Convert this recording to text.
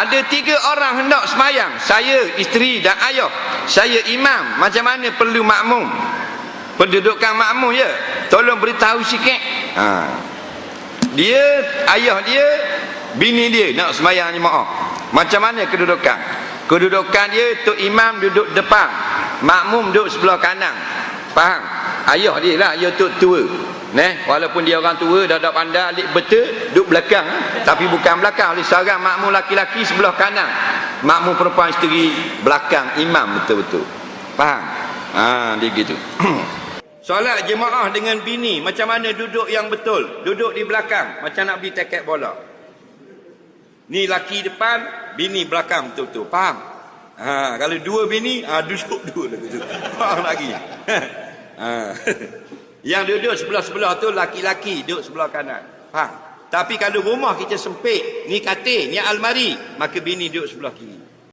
Ada tiga orang hendak semayang. Saya, isteri dan ayah. Saya imam. Macam mana perlu makmum? Pendudukan makmum ya. Tolong beritahu sikit. Ha. Dia, ayah dia, bini dia nak semayang jemaah. Macam mana kedudukan? Kedudukan dia, tu imam duduk depan. Makmum duduk sebelah kanan. Faham? Ayah dia lah, ayah tu tua. Neh, walaupun dia orang tua dah dak pandai alik betul duduk belakang. Ha? tapi bukan belakang oleh seorang makmum laki-laki sebelah kanan. Makmum perempuan isteri belakang imam betul-betul. Faham? Ha dia gitu. Solat jemaah dengan bini macam mana duduk yang betul? Duduk di belakang macam nak beli tiket bola. Ni laki depan bini belakang betul-betul. Faham? Ha kalau dua bini ha duduk dua betul faham lagi ha Yang duduk sebelah-sebelah tu laki-laki duduk sebelah kanan. Faham? Tapi kalau rumah kita sempit, ni katil, ni almari, maka bini duduk sebelah kiri.